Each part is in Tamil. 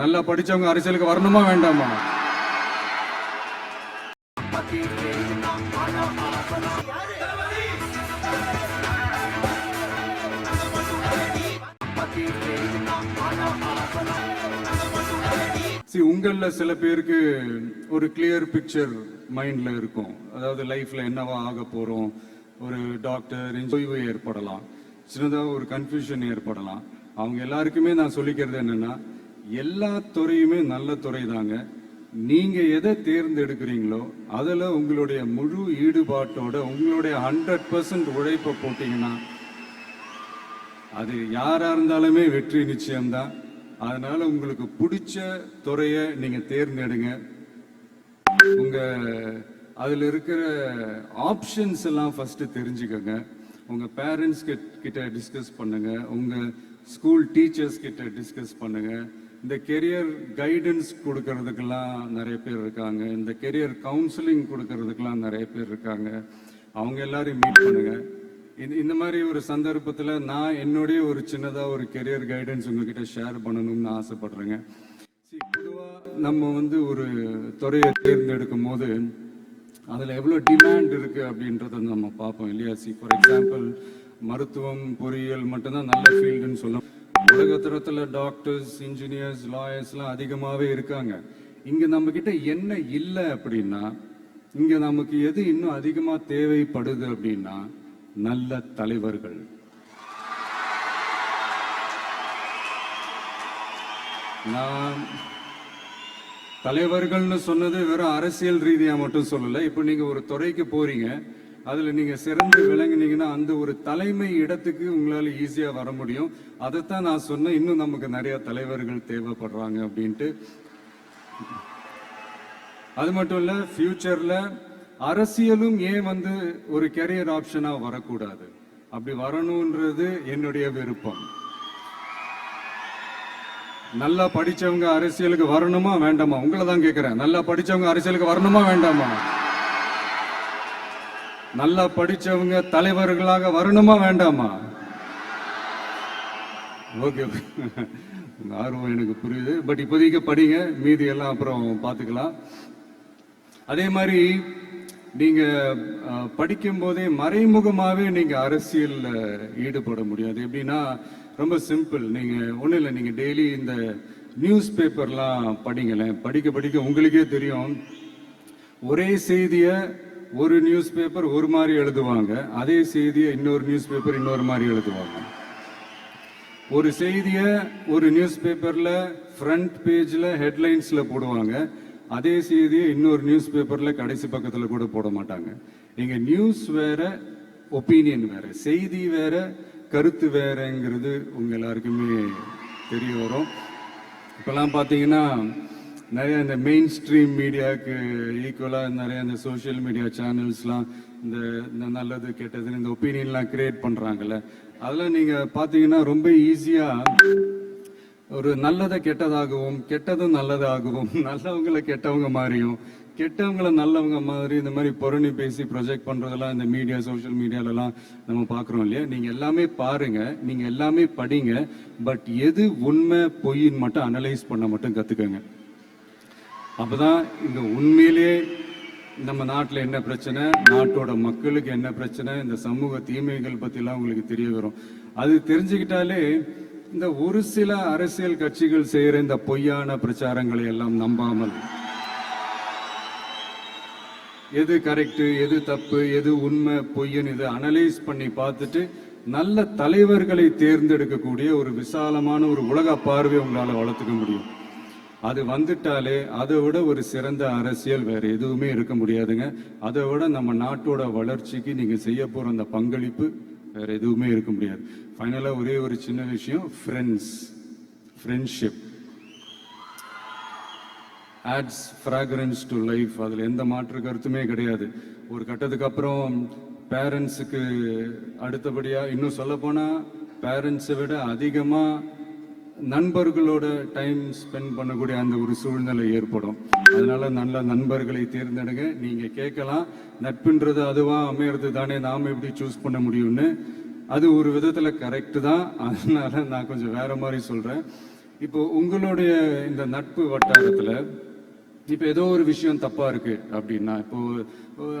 நல்லா படிச்சவங்க அரசியலுக்கு வரணுமா வேண்டாமா? See, உங்கள்ல சில பேருக்கு ஒரு கிளியர் பிக்சர் மைண்ட்ல இருக்கும். அதாவது லைஃப்ல என்னவா ஆக போறோம்? ஒரு டாக்டர் ஓய்வு ஏற்படலாம். சின்னதாக ஒரு கன்ஃபியூஷன் ஏற்படலாம். அவங்க எல்லாருக்குமே நான் சொல்லிக்கிறது என்னன்னா எல்லா துறையுமே நல்ல துறை தாங்க நீங்க எதை தேர்ந்தெடுக்கிறீங்களோ அதில் உங்களுடைய முழு ஈடுபாட்டோட உங்களுடைய ஹண்ட்ரட் பர்சன்ட் உழைப்பை போட்டீங்கன்னா அது யாரா இருந்தாலுமே வெற்றி நிச்சயம்தான். அதனால உங்களுக்கு பிடிச்ச துறையை நீங்க தேர்ந்தெடுங்க. உங்க அதில் இருக்கிற ஆப்ஷன்ஸ் எல்லாம் ஃபஸ்ட்டு தெரிஞ்சுக்கோங்க. உங்கள் பேரண்ட்ஸ் கிட்ட டிஸ்கஸ் பண்ணுங்க. உங்கள் ஸ்கூல் டீச்சர்ஸ் கிட்ட டிஸ்கஸ் பண்ணுங்கள் இந்த கெரியர் கைடன்ஸ் கொடுக்கறதுக்கெல்லாம் நிறைய பேர் இருக்காங்க. இந்த கெரியர் கவுன்சிலிங் கொடுக்கறதுக்கெல்லாம் நிறைய பேர் இருக்காங்க. அவங்க எல்லாரையும் மீட் பண்ணுங்க. இந்த இந்த மாதிரி ஒரு சந்தர்ப்பத்தில் நான் என்னுடைய ஒரு சின்னதாக ஒரு கெரியர் கைடன்ஸ் உங்ககிட்ட ஷேர் பண்ணணும்னு ஆசைப்படுறேங்க. See, நம்ம வந்து ஒரு துறையை தேர்ந்தெடுக்கும் போது அதில் எவ்வளோ டிமாண்ட் இருக்குது அப்படின்றத நம்ம பார்ப்போம் இல்லையா? சி ஃபார் எக்ஸாம்பிள் மருத்துவம் பொறியியல் மட்டும்தான் நல்ல ஃபீல்டுன்னு சொல்லும் உலகத்தரத்தில் டாக்டர்ஸ் இன்ஜினியர்ஸ் லாயர்ஸ்லாம் அதிகமாகவே இருக்காங்க. இங்கே நம்ம கிட்ட என்ன இல்லை அப்படின்னா இங்க நமக்கு எது இன்னும் அதிகமா தேவைப்படுது அப்படின்னா நல்ல தலைவர்கள். நான் தலைவர்கள்னு சொன்னது வெறும் அரசியல் ரீதியா மட்டும் சொல்லல. இப்போ நீங்க ஒரு துறைக்கு போறீங்க அதுல நீங்க சிறந்து விளங்குனீங்கன்னா அந்த ஒரு தலைமை இடத்துக்கு உங்களால ஈஸியா வர முடியும். அதைத்தான் நான் சொன்னேன் இன்னும் நமக்கு நிறைய தலைவர்கள் தேவைப்படுறாங்க அப்படின்ட்டு. அது மட்டும் இல்ல ஃபியூச்சர்ல அரசியலும் ஏன் வந்து ஒரு கெரியர் ஆப்ஷனா வரக்கூடாது? அப்படி வரணும்ன்றது என்னுடைய விருப்பம். நல்லா படிச்சவங்க அரசியலுக்கு வரணுமா வேண்டாமா? உங்களை தான் கேட்குறேன் நல்லா படிச்சவங்க அரசியலுக்கு வரணுமா வேண்டாமா? நல்லா படிச்சவங்க தலைவர்களாக வரணுமா வேண்டாமா? ஓகே ஆர்வம் எனக்கு புரியுது. பட் இப்போதைக்கு படிங்க. மீதி எல்லாம் அப்புறம் பார்த்துக்கலாம். அதே மாதிரி நீங்க படிக்கும்போதே படிக்கும் போதே மறைமுகமாவே நீங்க அரசியலில் ஈடுபட முடியாது. எப்படின்னா ரொம்ப சிம்பிள் நீங்க ஒன்றும் இல்லை. நீங்க டெய்லி இந்த நியூஸ் பேப்பர்லாம் படிங்களேன். படிக்க படிக்க உங்களுக்கே தெரியும். ஒரே செய்தியை ஒரு நியூஸ் பேப்பர் ஒரு மாதிரி எழுதுவாங்க அதே செய்தியை இன்னொரு நியூஸ் பேப்பர் இன்னொரு மாதிரி எழுதுவாங்க. ஒரு செய்தியை ஒரு நியூஸ் பேப்பரில் ஃப்ரண்ட் பேஜில் ஹெட்லைன்ஸில் போடுவாங்க அதே செய்தியை இன்னொரு நியூஸ் பேப்பரில் கடைசி பக்கத்தில் கூட போட மாட்டாங்க. இங்கே நியூஸ் வேற ஒப்பீனியன் வேற செய்தி வேற கருத்து வேறங்கிறது உங்க எல்லாருக்குமே தெரிய வரும். இப்போல்லாம் பார்த்தீங்கன்னா நிறைய இந்த மெயின் ஸ்ட்ரீம் மீடியாவுக்கு ஈக்குவலாக நிறைய இந்த சோஷியல் மீடியா சேனல்ஸ்லாம் இந்த இந்த நல்லது கெட்டதுன்னு இந்த ஒப்பீனியன்லாம் கிரியேட் பண்ணுறாங்கல்ல அதெல்லாம் நீங்கள் பார்த்தீங்கன்னா ரொம்ப ஈஸியாக ஒரு நல்லதை கெட்டதாகவும் கெட்டதும் நல்லதாகவும் நல்லவங்களை கெட்டவங்க மாதிரியும் கெட்டவங்களை நல்லவங்க மாதிரி இந்த மாதிரி புரணி பேசி ப்ரொஜெக்ட் பண்ணுறதெல்லாம் இந்த மீடியா சோஷியல் மீடியாலலாம் நம்ம பார்க்குறோம் இல்லையா? நீங்கள் எல்லாமே பாருங்க நீங்கள் எல்லாமே படிங்க பட் எது உண்மை பொய்ன்னு மட்டும் அனலைஸ் பண்ண மட்டும் கற்றுக்கங்க அப்போ அப்பதான் இந்த உண்மையிலேயே நம்ம நாட்டில் என்ன பிரச்சனை? நாட்டோட மக்களுக்கு என்ன பிரச்சனை? இந்த சமூக தீமைகள் பத்திலாம் உங்களுக்கு தெரிய வரும். அது தெரிஞ்சுக்கிட்டாலே இந்த ஒரு சில அரசியல் கட்சிகள் செய்யற இந்த பொய்யான பிரச்சாரங்களை எல்லாம் நம்பாமல். எது கரெக்டு எது தப்பு எது உண்மை பொய்யன்னு இதை அனலைஸ் பண்ணி பார்த்துட்டு நல்ல தலைவர்களை தேர்ந்தெடுக்கக்கூடிய ஒரு விசாலமான ஒரு உலக பார்வை உங்களால் வளர்த்துக்க முடியும். அது வந்துட்டாலே அதை விட ஒரு சிறந்த அரசியல் வேற எதுவுமே இருக்க முடியாதுங்க. அதை விட நம்ம நாட்டோட வளர்ச்சிக்கு நீங்க செய்ய போற அந்த பங்களிப்பு வேற எதுவுமே இருக்க முடியாது. ஃபைனலா ஒரே ஒரு சின்ன விஷயம் friends friendship adds fragrance to life அதில் எந்த மாற்று கருத்துமே கிடையாது. ஒரு கட்டத்துக்கு அப்புறம் பேரண்ட்ஸுக்கு அடுத்தபடியாக இன்னும் சொல்லப்போனால் பேரண்ட்ஸை விட அதிகமாக நண்பர்களோட டைம் ஸ்பெண்ட் பண்ணக்கூடிய அந்த ஒரு சூழ்நிலை ஏற்படும். அதனால நல்ல நண்பர்களை தேர்ந்தெடுங்க. நீங்கள் கேட்கலாம். நட்புன்றது அதுவா அமையறது தானே? நாம் எப்படி சூஸ் பண்ண முடியும்னு. அது ஒரு விதத்தில் கரெக்டு தான். அதனால நான் கொஞ்சம் வேற மாதிரி சொல்கிறேன் இப்போ உங்களுடைய இந்த நட்பு வட்டாரத்துல இப்போ ஏதோ ஒரு விஷயம் தப்பா இருக்கு அப்படின்னா இப்போ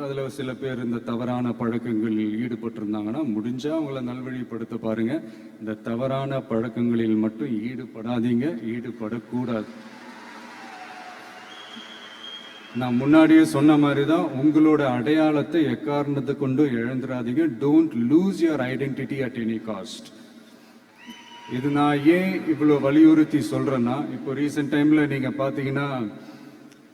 அதுல சில பேர் இந்த தவறான பழக்கங்களில் ஈடுபட்டிருந்தாங்கன்னா முடிஞ்சா அவங்கள நல்வழிப்படுத்த பாருங்க. இந்த தவறான பழக்கங்களில் மட்டும் ஈடுபடாதீங்க ஈடுபடக்கூடாது. நான் முன்னாடியே சொன்ன மாதிரி தான் உங்களோட அடையாளத்தை எக்காரணத்தை கொண்டு இழந்துடாதீங்க. Don't lose your identity at any cost இது நான் ஏன் இவ்வளோ வலியுறுத்தி சொல்றேன்னா இப்போ ரீசெண்ட் டைம்ல நீங்க பாத்தீங்கன்னா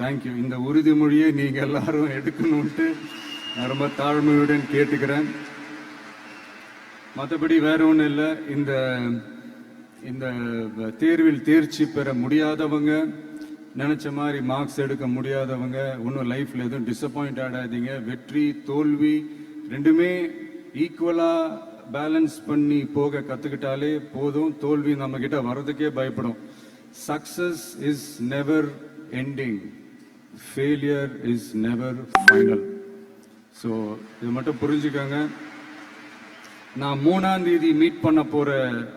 thank you இந்த உறுதிமொழியை நீங்கள் எல்லாரும் எடுக்கணும்ட்டு ரொம்ப தாழ்மையுடன் கேட்டுக்கிறேன். மற்றபடி வேற ஒன்றும் இல்லை. இந்த இந்த தேர்வில் தேர்ச்சி பெற முடியாதவங்க நினச்ச மாதிரி மார்க்ஸ் எடுக்க முடியாதவங்க ஒன்றும் லைஃப்பில் எதுவும் டிசப்பாயிண்ட் ஆடாதீங்க. வெற்றி தோல்வி ரெண்டுமே ஈக்குவலாக பேலன்ஸ் பண்ணி போக கற்றுக்கிட்டாலே போதும். தோல்வி நம்மக்கிட்ட வர்றதுக்கே பயப்படும். Success is never ending failure is never final so இது மட்டும் புரிஞ்சுக்கோங்க. நான் மூணாம் தேதி மீட் பண்ண போகிற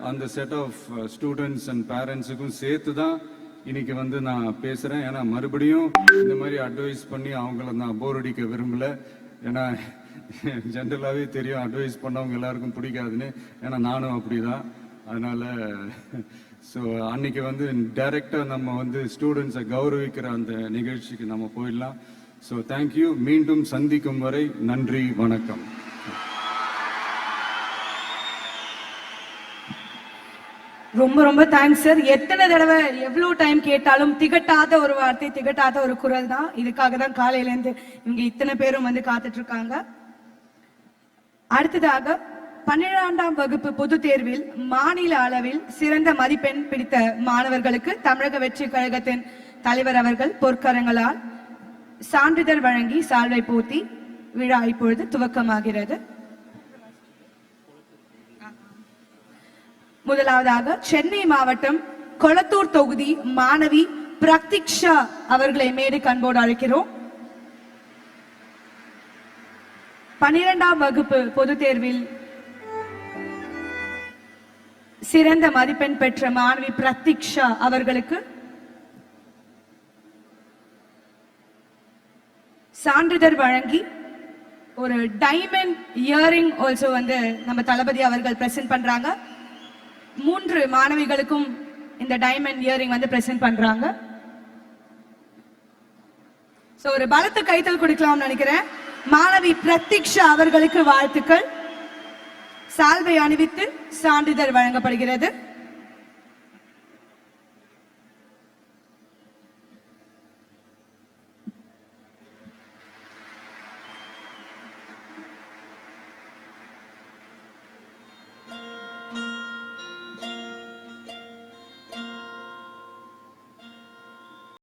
அந்த செட் ஆஃப் ஸ்டூடெண்ட்ஸ் அண்ட் பேரண்ட்ஸுக்கும் சேர்த்து தான் இன்னைக்கு வந்து நான் பேசுகிறேன் ஏன்னா மறுபடியும் இந்த மாதிரி அட்வைஸ் பண்ணி அவங்கள நான் போர் அடிக்க விரும்பலை. ஏன்னா ஜென்ரலாகவே தெரியும் அட்வைஸ் பண்ணவங்க எல்லாருக்கும் பிடிக்காதுன்னு. ஏன்னா நானும் அப்படிதான். அதனால் ஸோ அன்னைக்கு வந்து டைரக்டாக நம்ம வந்து ஸ்டூடெண்ட்ஸை கௌரவிக்கிற அந்த நிகழ்ச்சிக்கு நம்ம போயிடலாம். ஸோ தேங்க்யூ மீண்டும் சந்திக்கும் வரை நன்றி வணக்கம். ரொம்ப ரொம்ப தேங்க்ஸ் சார் எத்தனை தடவை எவ்வளவு டைம் கேட்டாலும் திகட்டாத ஒரு வார்த்தை திகட்டாத ஒரு குரல் தான். இதுக்காக தான் காலையில இருந்து இங்க இத்தனை பேரும் வந்து காத்துட்டு இருக்காங்க. அடுத்ததாக பன்னிரெண்டாம் வகுப்பு பொதுத் தேர்வில் மாநில அளவில் சிறந்த மதிப்பெண் பிடித்த மாணவர்களுக்கு தமிழக வெற்றி கழகத்தின் தலைவர் அவர்கள் பொற்கரங்களால் சான்றிதழ் வழங்கி சால்வை போத்தி விழா இப்பொழுது துவக்கமாகிறது. முதலாவதாக சென்னை மாவட்டம் கொளத்தூர் தொகுதி மாணவி பிரக்திக்ஷா அவர்களை மேடு கண்போடு அழைக்கிறோம். பனிரெண்டாம் வகுப்பு பொதுத் தேர்வில் சிறந்த மதிப்பெண் பெற்ற மாணவி பிரத்திக்ஷா அவர்களுக்கு சான்றிதழ் வழங்கி ஒரு டைமண்ட் இயரிங் ஆல்சோ வந்து நம்ம தளபதி அவர்கள் பிரசன்ட் பண்றாங்க. மூன்று மாணவிகளுக்கும் இந்த டைமண்ட் இயரிங் வந்து பிரசன்ட் பண்றாங்க. ஸோ ஒரு பலத்த கைத்தல் கொடுக்கலாம்னு நினைக்கிறேன். மாணவி பிரத்திக்ஷா அவர்களுக்கு வாழ்த்துக்கள். சால்வை அணிவித்து சான்றிதழ் வழங்கப்படுகிறது.